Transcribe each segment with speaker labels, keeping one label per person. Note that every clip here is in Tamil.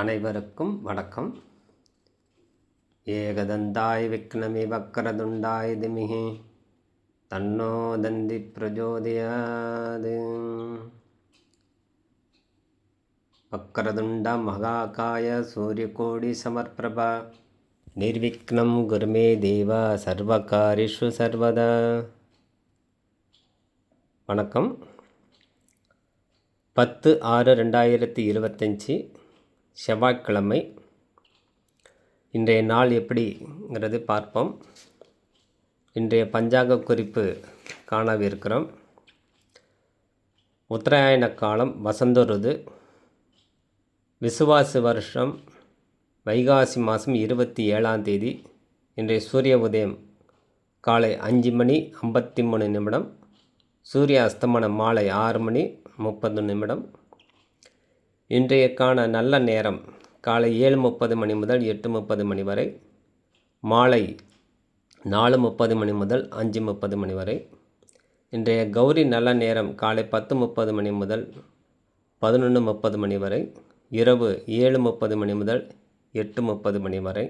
Speaker 1: அனைவருக்கும் வணக்கம். ஏகதந்தாய் விக்னமி வக்கரதுண்டாய் திமிகி தன்னோ தந்தி பிரஜோதயாது. வக்கரதுண்ட மகாகாய சூரியகோடி சமர்ப்பிரபா நிர்விக்னம் குருமே தேவா சர்வகாரிஷு சர்வதா. வணக்கம். பத்து ஆறு ரெண்டாயிரத்தி இருபத்தஞ்சி செவ்வாய்க்கிழமை. இன்றைய நாள் எப்படிங்கிறது பார்ப்போம். இன்றைய பஞ்சாங்க குறிப்பு காணவிருக்கிறோம். உத்தராயண காலம் வசந்த ருது விசுவாச வருஷம் வைகாசி மாதம் இருபத்தி ஏழாம் தேதி. இன்றைய சூரிய உதயம் காலை அஞ்சு மணி ஐம்பத்தி மூணு நிமிடம். சூரிய அஸ்தமனம் மாலை ஆறு மணி முப்பது நிமிடம். இன்றையக்கான நல்ல நேரம் காலை ஏழு முப்பது மணி முதல் எட்டு முப்பது மணி வரை மாலை நாலு முப்பது மணி முதல் அஞ்சு முப்பது மணி வரை. இன்றைய கௌரி நல்ல நேரம் காலை பத்து முப்பது மணி முதல் பதினொன்று முப்பது மணி வரை இரவு ஏழு முப்பது மணி முதல் எட்டு முப்பது மணி வரை.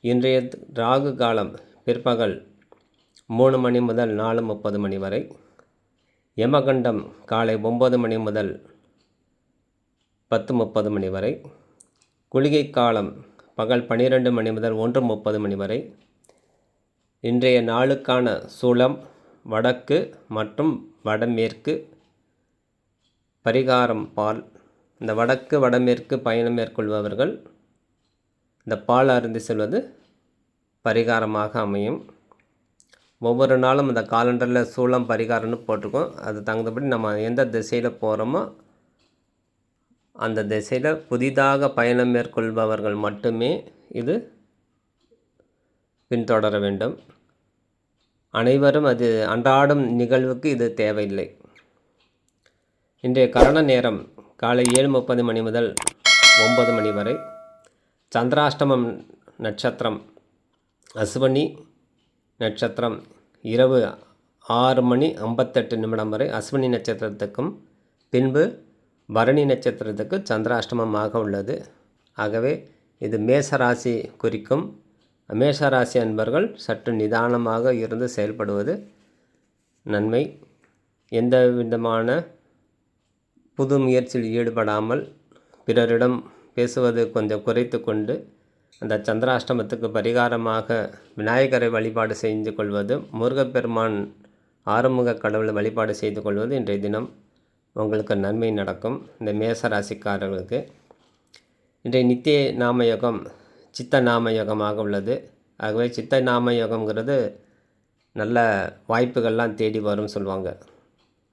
Speaker 1: இன்றைய ராகு காலம் பிற்பகல் மூணு மணி முதல் நாலு முப்பது மணி வரை. யமகண்டம் காலை ஒம்பது மணி முதல் பத்து முப்பது மணி வரை. குளிகை காலம் பகல் பன்னிரெண்டு மணி முதல் ஒன்று முப்பது மணி வரை. இன்றைய நாளுக்கான சூளம் வடக்கு மற்றும் வடமேற்கு பரிகாரம் பால். இந்த வடக்கு வடமேற்கு பயணம் மேற்கொள்பவர்கள் இந்த பால் அருந்தி செல்வது பரிகாரமாக அமையும். ஒவ்வொரு நாளும் இந்த காலண்டரில் சூளம் பரிகாரம்னு போட்டிருக்கோம். அது தகுந்தபடி நம்ம எந்த திசையில் போகிறோமோ அந்த திசையில் புதிதாக பயணம் மேற்கொள்பவர்கள் மட்டுமே இது பின்தொடர வேண்டும். அனைவரும் அது அன்றாடும் நிகழ்வுக்கு இது தேவையில்லை. இன்றைய கரண நேரம் காலை ஏழு முப்பது மணி முதல் ஒன்பது மணி வரை சந்திராஷ்டமம் நட்சத்திரம் அஸ்வனி நட்சத்திரம் இரவு ஆறு மணி ஐம்பத்தெட்டு நிமிடம் வரை அஸ்வினி நட்சத்திரத்துக்கும் பின்பு பரணி நட்சத்திரத்துக்கு சந்திராஷ்டமமாக உள்ளது. ஆகவே இது மேசராசி குறிக்கும். மேஷராசி அன்பர்கள் சற்று நிதானமாக இருந்து செயல்படுவது நன்மை. எந்த விதமான புது முயற்சியில் ஈடுபடாமல் பிறரிடம் பேசுவது கொஞ்சம் குறைத்து கொண்டு அந்த சந்திராஷ்டமத்துக்கு பரிகாரமாக விநாயகரை வழிபாடு செய்து கொள்வது முருகப்பெருமான் ஆறுமுக கடவுளை வழிபாடு செய்து கொள்வது இன்றைய தினம். உங்களுக்கு நன்மை நடக்கும். இந்த மேச ராசிக்காரர்களுக்கு இன்றைய நித்திய நாமயோகம் சித்த நாமயோகமாக உள்ளது. ஆகவே சித்த நாமயோகங்கிறது நல்ல வாய்ப்புகள்லாம் தேடி வரும் சொல்லுவாங்க.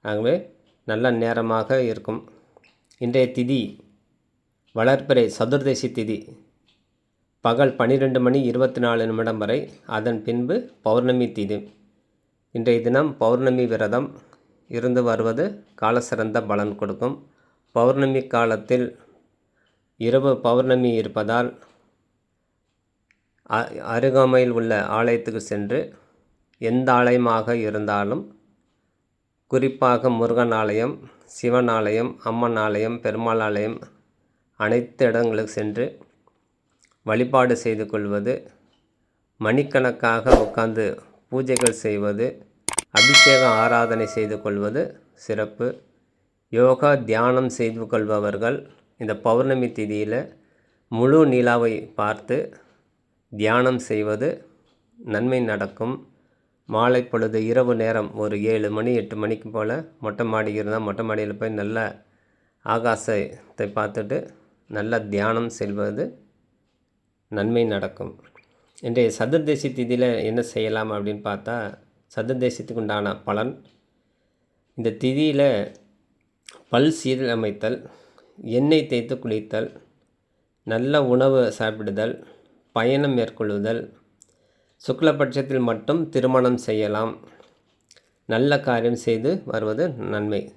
Speaker 1: ஆகவே நல்ல நேரமாக இருக்கும். இன்றைய திதி வளர்ப்பிறை சதுர்தசி திதி. பகல் பன்னிரெண்டு மணி இருபத்தி நாலு நிமிடம் வரை. அதன் பின்பு பௌர்ணமி திதி. இன்றைய தினம் பௌர்ணமி விரதம். இருந்து வருவது காலசிறந்த பலன் கொடுக்கும். பௌர்ணமி காலத்தில் இரவு பௌர்ணமி இருப்பதால் அருகாமையில் உள்ள ஆலயத்துக்கு சென்று எந்த ஆலயமாக இருந்தாலும் குறிப்பாக முருகன் ஆலயம் சிவன் ஆலயம் அம்மன் ஆலயம் பெருமாள் ஆலயம் அனைத்து இடங்களுக்கு சென்று வழிபாடு செய்து கொள்வது மணிக்கணக்காக உட்கார்ந்து பூஜைகள் செய்வது அபிஷேகம் ஆராதனை செய்து கொள்வது சிறப்பு. யோகா தியானம் செய்து கொள்பவர்கள் இந்த பௌர்ணமி திதியில் முழு நிலாவை பார்த்து தியானம் செய்வது நன்மை நடக்கும். மாலை பொழுது இரவு நேரம் ஒரு ஏழு மணி எட்டு மணிக்கு போல் மொட்டை மாடி இருந்தால் மொட்டை மாடியில் போய் நல்ல ஆகாசத்தை பார்த்துட்டு நல்ல தியானம் செல்வது நன்மை நடக்கும். இன்றைய சதுர்தசி திதியில் என்ன செய்யலாம் அப்படின்னு பார்த்தா சதுர்தேசத்துக்கு உண்டான பலன். இந்த திதியில் பல் சீரமைத்தல் எண்ணெய் தேய்த்து குளித்தல் நல்ல உணவு சாப்பிடுதல் பயணம் மேற்கொள்ளுதல் சுக்லபட்சத்தில் மட்டும் திருமணம் செய்யலாம். நல்ல காரியம் செய்து வருவது நன்மை.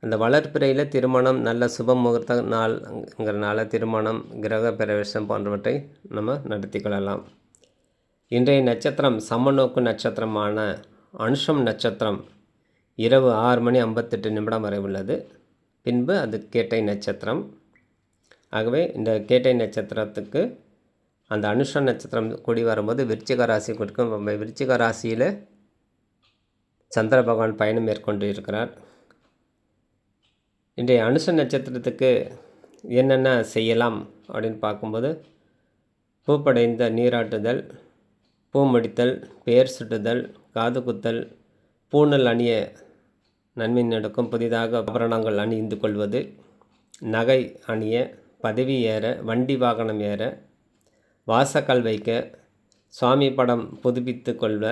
Speaker 1: அந்த வளர்ப்பிறையில் திருமணம் நல்ல சுப முகூர்த்த நாள்ங்கிறனால திருமணம் கிரக பிரவேசம் போன்றவற்றை நம்ம நடத்தி கொள்ளலாம். இன்றைய நட்சத்திரம் சமநோக்கு நட்சத்திரமான அனுஷம் நட்சத்திரம். இரவு ஆறு மணி ஐம்பத்தெட்டு நிமிடம் வரை உள்ளது. பின்பு அது கேட்டை நட்சத்திரம். ஆகவே இந்த கேட்டை நட்சத்திரத்துக்கு அந்த அனுஷ நட்சத்திரம் கூடி வரும்போது விருச்சிக ராசி கொடுக்கும். விருச்சிக ராசியில் சந்திர பகவான் பயணம் மேற்கொண்டு இருக்கிறார். இன்றைய அனுஷ நட்சத்திரத்துக்கு என்னென்ன செய்யலாம் அப்படின்னு பார்க்கும்போது பூப்படைந்த நீராட்டுதல் பூ முடித்தல் பெயர் சுட்டுதல் காது குத்தல் பூணல் அணிய நன்மை நடக்கும் புதிதாக ஆபரணங்கள் அணிந்து கொள்வது நகை அணிய பதவி ஏற வண்டி வாகனம் ஏற வாசக்கல் வைக்க சுவாமி படம் புதுப்பித்து கொள்வ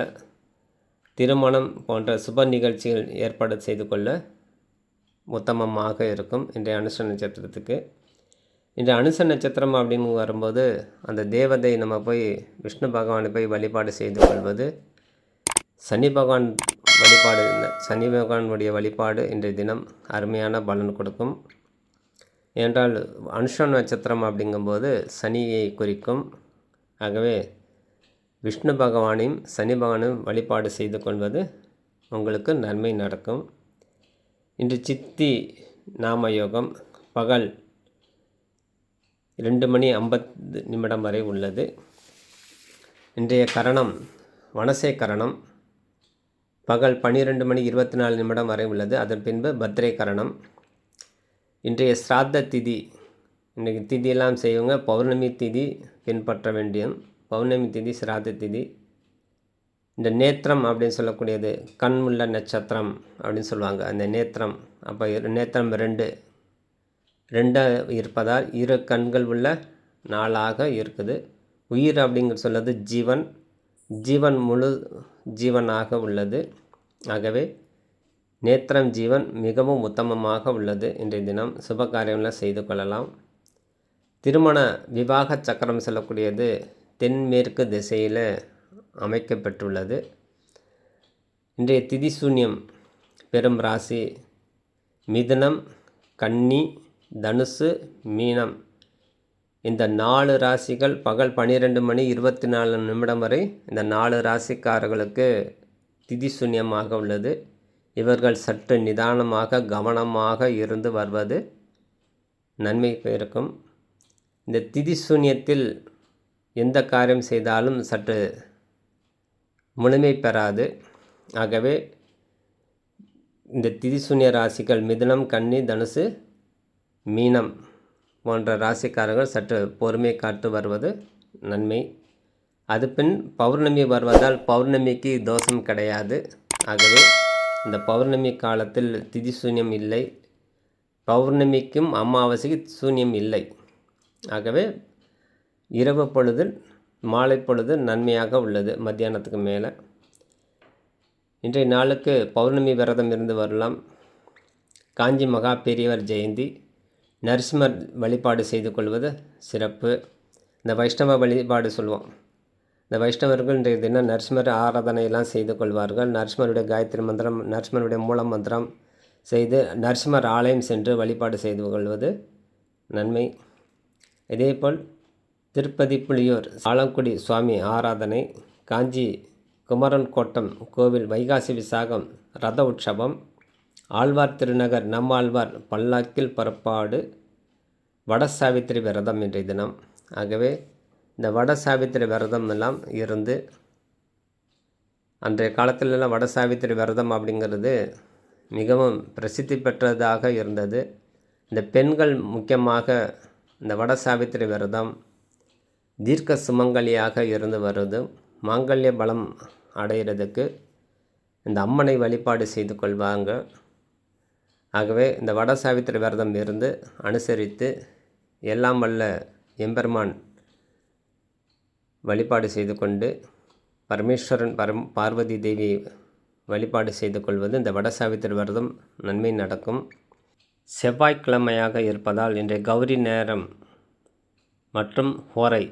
Speaker 1: திருமணம் போன்ற சுப நிகழ்ச்சிகள் ஏற்பாடு செய்து கொள்ள உத்தமமாக இருக்கும் இன்றைய அனுஷ நட்சத்திரத்துக்கு. இந்த அனுச நட்சத்திரம் அப்படின்னு வரும்போது அந்த தேவதை நம்ம போய் விஷ்ணு பகவானை போய் வழிபாடு செய்து கொள்வது. சனி பகவான் வழிபாடு சனி பகவானுடைய வழிபாடு இன்றைய தினம் அருமையான பலன் கொடுக்கும். என்றால் அனுஷ நட்சத்திரம் அப்படிங்கும்போது சனியை குறிக்கும். ஆகவே விஷ்ணு பகவானையும் சனி பகவானும் வழிபாடு செய்து கொள்வது உங்களுக்கு நன்மை நடக்கும். இன்று சித்தி நாம யோகம் பகல் ரெண்டு மணி ஐம்பது நிமிடம் வரை உள்ளது. இன்றைய கரணம் வனசே கரணம். பகல் பன்னிரெண்டு மணி இருபத்தி நாலு நிமிடம் வரை உள்ளது. அதன் பின்பு பத்ரே கரணம். இன்றைய ஸ்ராத்த திதி இன்றைக்கு திதியெல்லாம் செய்வங்க. பௌர்ணமி திதி பின்பற்ற வேண்டியும் பௌர்ணமி திதி சிராத திதி. இந்த நேத்திரம் அப்படின்னு சொல்லக்கூடியது கண் உள்ள நட்சத்திரம் அப்படின்னு சொல்லுவாங்க. அந்த நேத்திரம் அப்போ நேத்திரம் ரெண்டு ரெண்டாக இருப்பதால் இரு கண்கள் உள்ள நாளாக இருக்குது. உயிர் அப்படிங்கிற சொல்லது ஜீவன். ஜீவன் முழு ஜீவனாக உள்ளது. ஆகவே நேத்திரம் ஜீவன் மிகவும் உத்தமமாக உள்ளது. இன்றைய தினம் சுப காரியங்களை செய்து கொள்ளலாம். திருமண விவாக சக்கரம் சொல்லக்கூடியது தென்மேற்கு திசையில் அமைக்கப்பட்டுள்ளது இன்றைய திதி சூன்யம் பெரும் ராசி. மிதுனம் கன்னி தனுசு மீனம். இந்த நாலு ராசிகள் பகல் பன்னிரெண்டு மணி இருபத்தி நாலு நிமிடம் வரை இந்த நாலு ராசிக்காரர்களுக்கு திதி சூன்யமாக உள்ளது. இவர்கள் சற்று நிதானமாக கவனமாக இருந்து வருவது நன்மை இருக்கும் இந்த திதி சூன்யத்தில் எந்த காரியம் செய்தாலும் சற்று முழுமை பெறாது. ஆகவே இந்த திதிசூன்ய ராசிகள் மிதுனம் கன்னி தனுசு மீனம் போன்ற ராசிக்காரர்கள் சற்று பொறுமை காட்டு வருவது நன்மை. அது பின் பௌர்ணமி வருவதால் பௌர்ணமிக்கு தோஷம் கிடையாது. ஆகவே இந்த பௌர்ணமி காலத்தில் திதி சூன்யம் இல்லை. பௌர்ணமிக்கும் அமாவாசைக்கு சூன்யம் இல்லை. ஆகவே இரவு பொழுதில் மாலை பொழுது நன்மையாக உள்ளது மத்தியானத்துக்கு மேலே. இன்றைய நாளுக்கு பௌர்ணமி விரதம் இருந்து வரலாம். காஞ்சி மகா பெரியவர் ஜெயந்தி. நரசிம்மர் வழிபாடு செய்து கொள்வது சிறப்பு. இந்த வைஷ்ணவ வழிபாடு சொல்லுவோம் இந்த வைஷ்ணவர்கள் இன்றைய தினம் நரசிம்மர் ஆராதனையெல்லாம் செய்து கொள்வார்கள். நரசிம்மருடைய காயத்ரி மந்திரம் நரசிம்மருடைய மூல மந்திரம் செய்து நரசிம்மர் ஆலயம் சென்று வழிபாடு செய்து கொள்வது நன்மை. இதேபோல் திருப்பதி புளியூர் ஆலங்குடி சுவாமி ஆராதனை காஞ்சி குமரன் கோட்டம் கோவில் வைகாசி விசாகம் ரத உற்சவம் ஆழ்வார் திருநகர் நம்மாழ்வார் பல்லாக்கில் புறப்பாடு வட சாவித்திரி விரதம் இன்றைய தினம். ஆகவே இந்த வட சாவித்திரி விரதம் எல்லாம் இருந்து அன்றைய காலத்திலெல்லாம் வட சாவித்திரி விரதம் அப்படிங்கிறது மிகவும் பிரசித்தி பெற்றதாக இருந்தது. இந்த பெண்கள் முக்கியமாக இந்த வட சாவித்திரி விரதம் தீர்க்க சுமங்கலியாக இருந்து வருது. மாங்கல்ய பலம் அடைகிறதுக்கு இந்த அம்மனை வழிபாடு செய்து கொள்வாங்க. ஆகவே இந்த வட சாவித்திரி விரதம் இருந்து அனுசரித்து எல்லாம் வல்ல எம்பெருமான் வழிபாடு செய்து கொண்டு பரமேஸ்வரன் பரம் பார்வதி தேவி வழிபாடு செய்து கொள்வது இந்த வட சாவித்திரி விரதம் நன்மை நடக்கும். செவ்வாய்க்கிழமையாக இருப்பதால் இன்றைய கௌரி நேரம் மற்றும் ஹோரை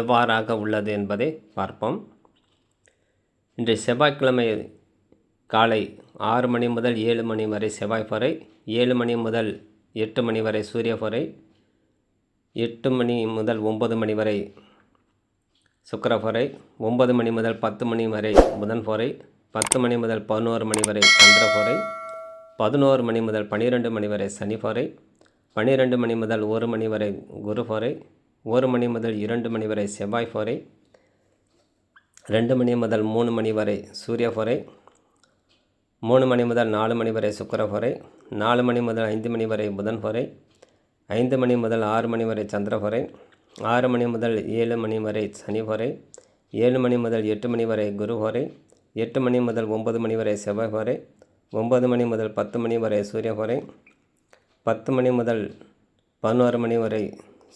Speaker 1: எவ்வாறாக உள்ளது என்பதை பார்ப்போம். இன்றைய செவ்வாய்க்கிழமை காலை ஆறு மணி முதல் ஏழு மணி வரை செவ்வாய் பறை ஏழு மணி முதல் எட்டு மணி வரை சூரிய பறை எட்டு மணி முதல் ஒம்பது மணி வரை சுக்கர பொறை ஒன்பது மணி முதல் பத்து மணி வரை புதன் பொறை பத்து மணி முதல் பதினோரு மணி வரை சந்திரபாரை பதினோரு மணி முதல் பன்னிரெண்டு மணி வரை சனி பன்னிரெண்டு மணி முதல் ஒரு மணி வரை குரு ஹோரை ஒரு மணி முதல் இரண்டு மணி வரை செவ்வாய் ஹோரை ரெண்டு மணி முதல் மூணு மணி வரை சூரிய ஹோரை மூணு மணி முதல் நாலு மணி வரை சுக்கிர ஹோரை நாலு மணி முதல் ஐந்து மணி வரை புதன் ஹோரை ஐந்து மணி முதல் ஆறு மணி வரை சந்திர ஹோரை ஆறு மணி முதல் ஏழு மணி வரை சனி ஹோரை ஏழு மணி முதல் எட்டு மணி வரை குரு ஹோரை எட்டு மணி முதல் ஒன்பது மணி வரை செவ்வாய் ஹோரை ஒன்பது மணி முதல் பத்து மணி வரை சூரிய ஹோரை பத்து மணி முதல் பதினோரு மணி வரை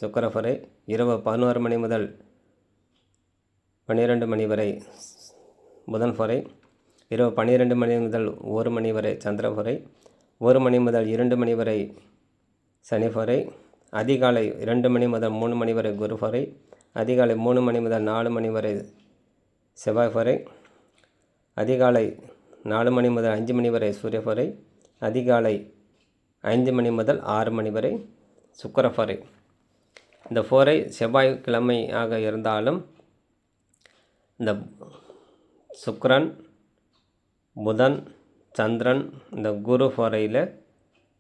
Speaker 1: சுக்கர ஹோரை இரவு பதினோரு மணி முதல் பன்னிரெண்டு மணி வரை புதன் ஹோரை இரவு பன்னிரெண்டு மணி முதல் ஒரு மணி வரை சந்திரபுரை ஒரு மணி முதல் இரண்டு மணி வரை சனி அதிகாலை இரண்டு மணி முதல் மூணு மணி வரை குரு அதிகாலை மூணு மணி முதல் நாலு மணி வரை செவ்வாய்புரை அதிகாலை நாலு மணி முதல் அஞ்சு மணி வரை சூரிய அதிகாலை ஐந்து மணி முதல் ஆறு மணி வரை சுக்கரபுரை இந்த ஃபோரை செவ்வாய்க்கிழமையாக இருந்தாலும் இந்த சுக்கரன் புதன் சந்திரன் இந்த குரு பொறையில்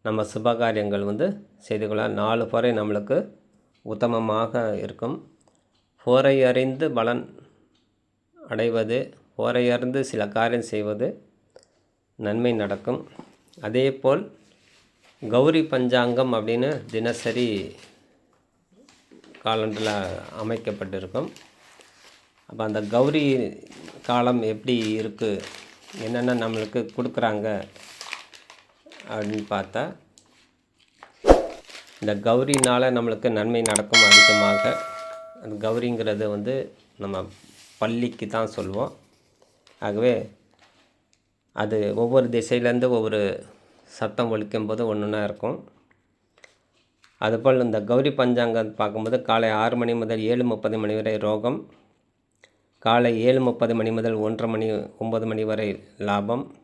Speaker 1: நம்ம சுபகாரியங்கள் வந்து செய்து கொள்ளலாம். நாலு பொறை நம்மளுக்கு உத்தமமாக இருக்கும். போரை அறிந்து பலன் அடைவது போரை அறிந்து சில காரியம் செய்வது நன்மை நடக்கும். அதேபோல் கௌரி பஞ்சாங்கம் அப்படின்னு தினசரி காலண்டில் அமைக்கப்பட்டிருக்கும். அப்போ அந்த கௌரி காலம் எப்படி இருக்குது என்னென்ன நம்மளுக்கு கொடுக்குறாங்க அப்படின்னு பார்த்தா இந்த கௌரினால் நம்மளுக்கு நன்மை நடக்கும் அதிகமாக. அந்த கௌரிங்கிறது வந்து நம்ம பள்ளிக்கு தான் சொல்லுவோம் ஆகவே அது ஒவ்வொரு திசையிலேருந்து ஒவ்வொரு சத்தம் ஒழிக்கும்போது ஒன்று ஒன்றா இருக்கும். அதுபோல் இந்த கௌரி பஞ்சாங்கம் பார்க்கும்போது காலை ஆறு மணி முதல் ஏழு முப்பது மணி வரை ரோகம் காலை ஏழு முப்பது மணி முதல் ஒன்றரை மணி ஒம்பது மணி வரை லாபம்.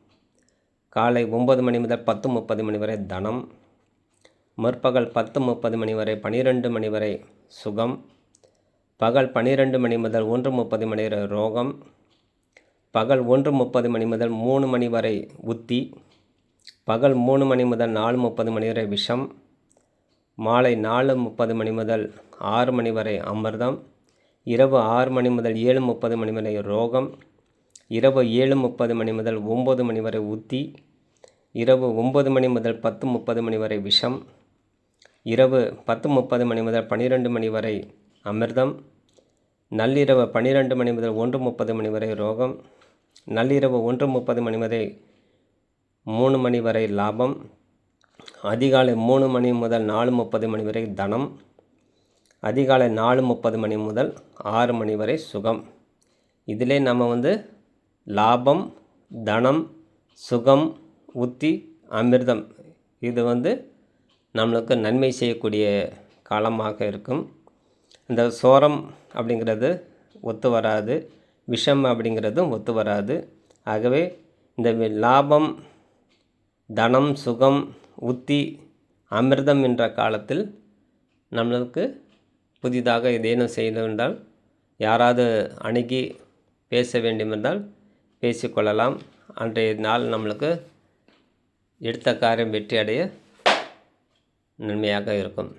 Speaker 1: காலை ஒம்பது மணி முதல் பத்து முப்பது மணி வரை தனம். முற்பகல் பத்து முப்பது மணி வரை பனிரெண்டு மணி வரை சுகம். பகல் பன்னிரெண்டு மணி முதல் ஒன்று முப்பது மணி வரை ரோகம். பகல் ஒன்று முப்பது மணி முதல் மூணு மணி வரை உத்தி. பகல் மூணு மணி முதல் நாலு முப்பது மணி வரை விஷம். மாலை நாலு முப்பது மணி முதல் ஆறு மணி வரை அமிர்தம். இரவு ஆறு மணி முதல் ஏழு முப்பது மணி வரை ரோகம். இரவு ஏழு முப்பது மணி முதல் ஒம்பது மணி வரை உத்தி. இரவு ஒம்பது மணி முதல் பத்து முப்பது மணி வரை விஷம். இரவு பத்து முப்பது மணி முதல் பன்னிரெண்டு மணி வரை அமிர்தம். நள்ளிரவு பன்னிரெண்டு மணி முதல் ஒன்று முப்பது மணி வரை ரோகம். நள்ளிரவு ஒன்று முப்பது மணி வரை மூணு மணி வரை லாபம். அதிகாலை மூணு மணி முதல் நாலு முப்பது மணி வரை தனம். அதிகாலை நாலு முப்பது மணி முதல் ஆறு மணி வரை சுகம். இதிலே நம்ம வந்து லாபம் தனம் சுகம் உத்தி அமிர்தம் இது வந்து நம்மளுக்கு நன்மை செய்யக்கூடிய காலமாக இருக்கும். இந்த சோரம் அப்படிங்கிறது ஒத்து வராது விஷம் அப்படிங்கிறதும் ஒத்து வராது. ஆகவே இந்த லாபம் தனம் சுகம் உத்தி அமிர்தம் என்ற காலத்தில் நம்மளுக்கு புதிதாக ஏதேனும் செய்து யாராவது அணுகி பேச வேண்டுமென்றால் பேசிக்கொள்ளலாம். அன்றைய நாள் நம்மளுக்கு எடுத்த காரியம் வெற்றி அடைய நன்மையாக இருக்கும்.